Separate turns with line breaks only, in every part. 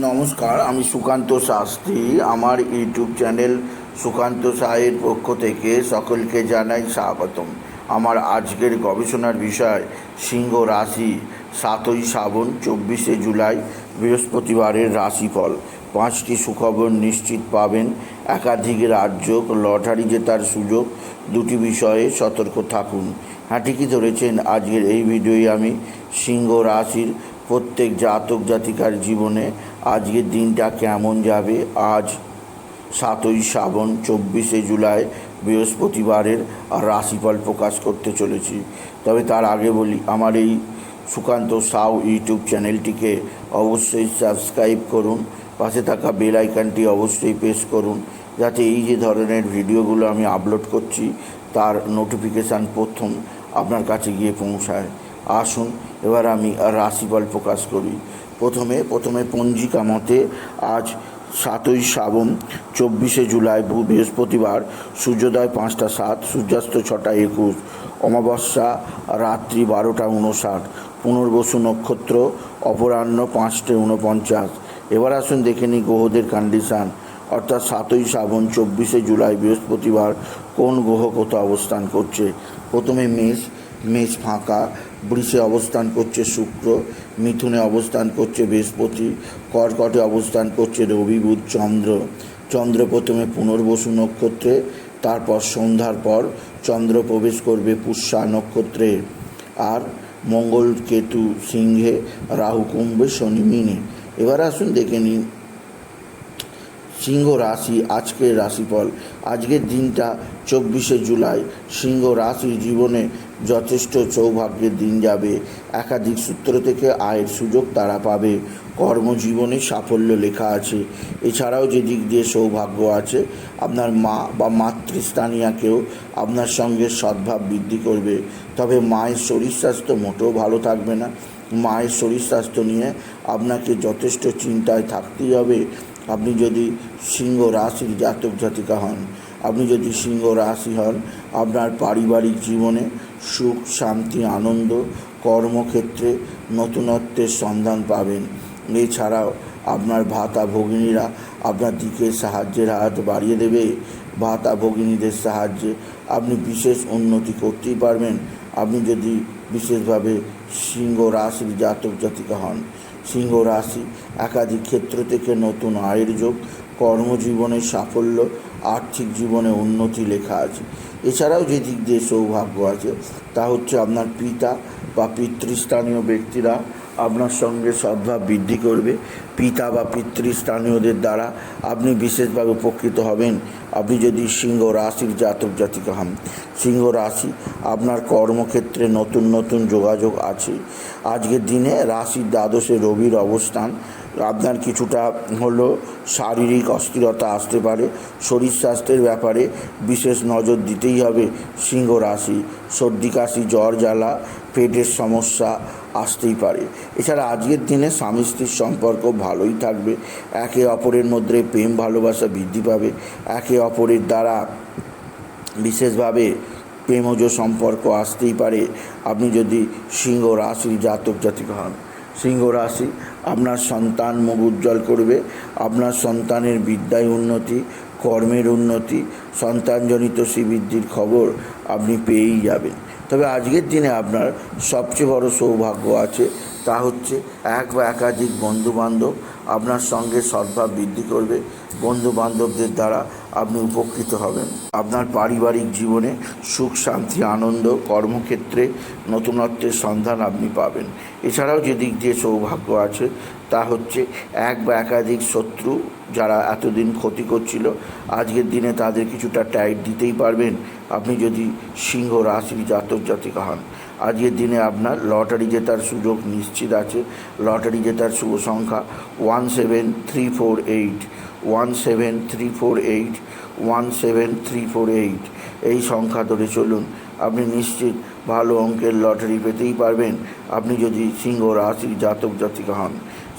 নমস্কার, আমি সুকান্ত শাস্ত্রী। আমার ইউটিউব চ্যানেল সুকান্ত সাহের পক্ষ থেকে সকলকে জানাই স্বাগতম। আমার আজকের গবেষণার বিষয়, সিংহ রাশি, সাতই শ্রাবণ, চব্বিশে জুলাই, বৃহস্পতিবারের রাশিফল। পাঁচটি সুখবর নিশ্চিত পাবেন। একাধিক রাজ্য লটারি জেতার সুযোগ। দুটি বিষয়ে সতর্ক থাকুন। হ্যাঁ ঠিকই ধরেছেন? আজকের এই ভিডিওয়ে আমি সিংহ রাশির প্রত্যেক জাতক জাতিকার জীবনে আজকের দিনটা কেমন যাবে? আজ সাতই শ্রাবণ, চব্বিশে জুলাই বৃহস্পতিবারের রাশিফল প্রকাশ করতে চলেছি। তবে তার আগে বলি, আমার এই সুকান্ত সাউ ইউটিউব চ্যানেলটিকে অবশ্যই সাবস্ক্রাইব করুন, পাশে থাকা বেল আইকনটি অবশ্যই প্রেস করুন, যাতে এই যে ধরনের ভিডিওগুলো আমি আপলোড করছি, তার নোটিফিকেশান প্রথম আপনার কাছে গিয়ে পৌঁছায়। আসুন, এবার আমি রাশিফল প্রকাশ করি। প্রথমে প্রথমে পঞ্জিকা মতে আজ সাতই শ্রাবণ, চব্বিশে জুলাই বৃহস্পতিবার, সূর্যোদয় পাঁচটা সাত, সূর্যাস্ত ছটা একুশ, অমাবস্যা রাত্রি বারোটা উনষাট পুনর্বসু নক্ষত্র, অপরাহ্ন পাঁচটে উনপঞ্চাশ এবার আসুন দেখে নিই গ্রহদের কন্ডিশান অর্থাৎ সাতই শ্রাবণ, চব্বিশে জুলাই বৃহস্পতিবার কোন গ্রহ কোথাও অবস্থান করছে? প্রথমে মেষ মেষ ফাঁকা, বৃষে অবস্থান করছে শুক্র, মিথুনে অবস্থান করছে বৃহস্পতি, কর্কটে অবস্থান করছে রবি বুধ, চন্দ্র। চন্দ্র প্রথমে পুনর্বসু নক্ষত্রে, তারপর সন্ধ্যার পর চন্দ্র প্রবেশ করবে পুষ্যা নক্ষত্রে। আর মঙ্গল কেতু সিংহে, রাহু কুম্ভে, শনি মিনে। এবার আসুন দেখে নিন সিংহ রাশি আজকের রাশিফল। আজকের দিনটা চব্বিশে জুলাই। সিংহ রাশির জীবনে যথেষ্ট সৌভাগ্যের দিন যাবে। একাধিক সূত্র থেকে আয়ের সুযোগ তারা পাবে। কর্মজীবনে সাফল্য লেখা আছে। এছাড়াও যে দিক দিয়ে সৌভাগ্য আছে, আপনার মা বা মাতৃস্থানীয়াকেও আপনার সঙ্গে সদ্ভাব বৃদ্ধি করবে। তবে মায়ের শরীর স্বাস্থ্য মোটেও ভালো থাকবে না। মায়ের শরীর স্বাস্থ্য নিয়ে আপনাকে যথেষ্ট চিন্তায় থাকতেই হবে। আপনি যদি সিংহ রাশির জাতক জাতিকা হন, আপনি যদি সিংহ রাশি হন, আপনার পারিবারিক জীবনে সুখ, শান্তি, আনন্দ, কর্মক্ষেত্রে নতুনত্বের সন্ধান পাবেন। এছাড়াও আপনার ভাতা ভগিনীরা আপনার দিকে সাহায্যের হাত বাড়িয়ে দেবে। ভাতা ভগিনীদের সাহায্যে আপনি বিশেষ উন্নতি করতেই পারবেন। আপনি যদি বিশেষভাবে সিংহ রাশির জাতক জাতিকা হন সিংহ রাশি, একাধিক ক্ষেত্র থেকে নতুন আয়ের যোগ, কর্মজীবনে সাফল্য, আর্থিক জীবনে উন্নতি লেখা আছে। এছাড়াও যে দিক দিয়ে সৌভাগ্য আছে, তা হচ্ছে আপনার পিতা বা পিতৃস্থানীয় ব্যক্তিরা আপনার সঙ্গে সদ্ভাব বৃদ্ধি করবে। পিতা বা পিতৃস্থানীয়দের দ্বারা আপনি বিশেষভাবে উপকৃত হবেন। আপনি যদি সিংহ রাশির জাতক জাতিকা হন, সিংহ রাশি আপনার কর্মক্ষেত্রে নতুন নতুন যোগাযোগ আছে। আজকের দিনে রাশির দ্বাদশে রবির অবস্থান, আপনার কিছুটা হলো শারীরিক অস্থিরতা আসতে পারে। শরীর স্বাস্থ্যের ব্যাপারে বিশেষ নজর দিতেই হবে সিংহ রাশি। সর্দি, কাশি, জ্বর, জ্বালা, পেটের সমস্যা আসতেই পারে। এছাড়া আজকের দিনে স্বামী স্ত্রীর সম্পর্ক ভালোই থাকবে। একে অপরের মধ্যে প্রেম, ভালোবাসা বৃদ্ধি পাবে। একে অপরের দ্বারা বিশেষভাবে প্রেমজ সম্পর্ক আসতেই পারে। আপনি যদি সিংহ রাশির জাতক জাতিক হন, সিংহ রাশি আপনার সন্তান মুখ উজ্জ্বল করবে। আপনার সন্তানের বিদ্যায় উন্নতি, কর্মের উন্নতি, সন্তানজনিত শ্রীবৃদ্ধির খবর আপনি পেয়েই যাবেন। তবে আজকের দিনে আপনার সবচেয়ে বড় সৌভাগ্য আছে, তা হচ্ছে এক বা একাধিক বন্ধুবান্ধব আপনার সঙ্গে সদ্ভাব বৃদ্ধি করবে। বন্ধু বান্ধবদের দ্বারা আপনি উপকৃত হবেন। আপনার পারিবারিক জীবনে সুখ, শান্তি, আনন্দ, কর্মক্ষেত্রে নতুনত্বের সন্ধান আপনি পাবেন। এছাড়াও যে দিক দিয়ে সৌভাগ্য আছে, তা হচ্ছে এক বা একাধিক শত্রু যারা এতদিন ক্ষতি করছিল, আজকের দিনে তাদের কিছুটা টাইট দিতেই পারবেন। আপনি যদি সিংহ রাশির জাতক জাতিকা হন, আজকের দিনে আপনার লটারি জেতার সুযোগ নিশ্চিত আছে। লটারি জেতার শুভ সংখ্যা one seven three four eight, one seven three four eight, one seven three four eight. এই সংখ্যা ধরে চলুন, আপনি নিশ্চিত ভালো অঙ্কের লটারি পেতেই পারবেন। আপনি যদি সিংহ রাশির জাতক জাতিকা হন,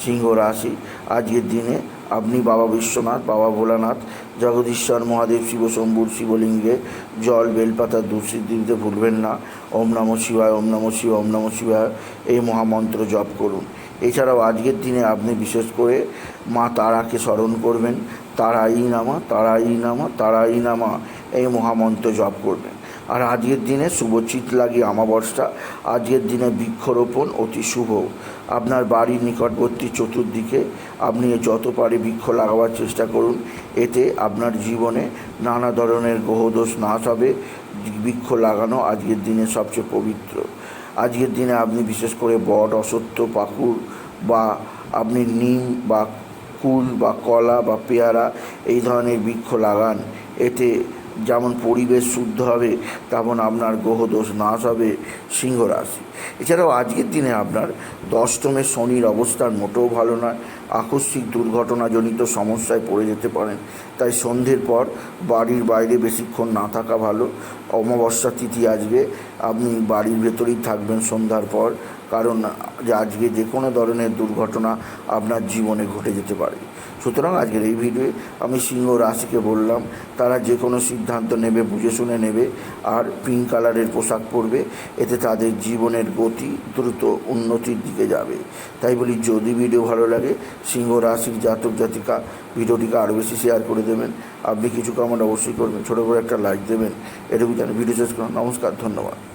সিংহ রাশি আজকের দিনে আপনি বাবা বিশ্বনাথ, বাবা ভোলানাথ জগদীশ্বর মহাদেব, শিব শম্ভুর শিবলিঙ্গে, জল, বেলপাতা দুঃসিদ্ধি দিতে ভুলবেন না। ওম নম শিবায়, ওম নম শিবায় ওম নম শিবায়, এই মহামন্ত্র জপ করুন। এছাড়াও আজকের দিনে আপনি বিশেষ করে মা তারাকে স্মরণ করবেন। তারা ই নামা তারা ই নামা তারা ই নামা, এই মহামন্ত্র জপ করবেন। আর আজকের দিনে শুভ চিতলাগি অমাবস্যা। আজকের দিনে বৃক্ষরোপণ অতি শুভ। আপনার বাড়ির নিকটবর্তী চতুর্দিকে আপনি যত পারে বৃক্ষ লাগাবার চেষ্টা করুন। এতে আপনার জীবনে নানা ধরনের গ্রহদোষ নাশ হবে। বৃক্ষ লাগানো আজকের দিনে সবচেয়ে পবিত্র। আজকের দিনে আপনি বিশেষ করে বট অসত্য পাকুড় বা আপনি নিম বা কুল বা কলা বা পেয়ারা এই ধরনের বৃক্ষ লাগান। এতে যেমন পরিবেশ শুদ্ধ হবে, তেমন আপনার গ্রহদোষ নাশ হবে, সিংহ রাশি। এছাড়াও আজকের দিনে আপনার দশমে শনির অবস্থান মোটেও ভালো নয়। আকস্মিক দুর্ঘটনাজনিত সমস্যায় পড়ে যেতে পারেন। তাই সন্ধ্যের পর বাড়ির বাইরে বেশিক্ষণ না থাকা ভালো। অমাবস্যা তিথি আসবে, আপনি বাড়ির ভেতরেই থাকবেন সন্ধ্যার পর, কারণ আজকে যে কোনো ধরনের দুর্ঘটনা আপনার জীবনে ঘটে যেতে পারে। সুতরাং আজকের এই ভিডিওয়ে আমি সিংহ রাশিকে বললাম, তারা যে কোনো সিদ্ধান্ত নেবে, বুঝে শুনে নেবে, আর পিঙ্ক কালারের পোশাক পরবে, এতে তাদের জীবনের গতি দ্রুত উন্নতির দিকে যাবে। তাই বলি, যদি ভিডিও ভালো লাগে সিংহ রাশির জাতক, জাতিকা, ভিডিওটিকে আরও বেশি শেয়ার করে দেবেন। আপনি কিছু কমেন্ট অবশ্যই করবেন। ছোটো করে একটা লাইক দেবেন। এটুকু জানি। ভিডিও শেষ করুন। নমস্কার, ধন্যবাদ।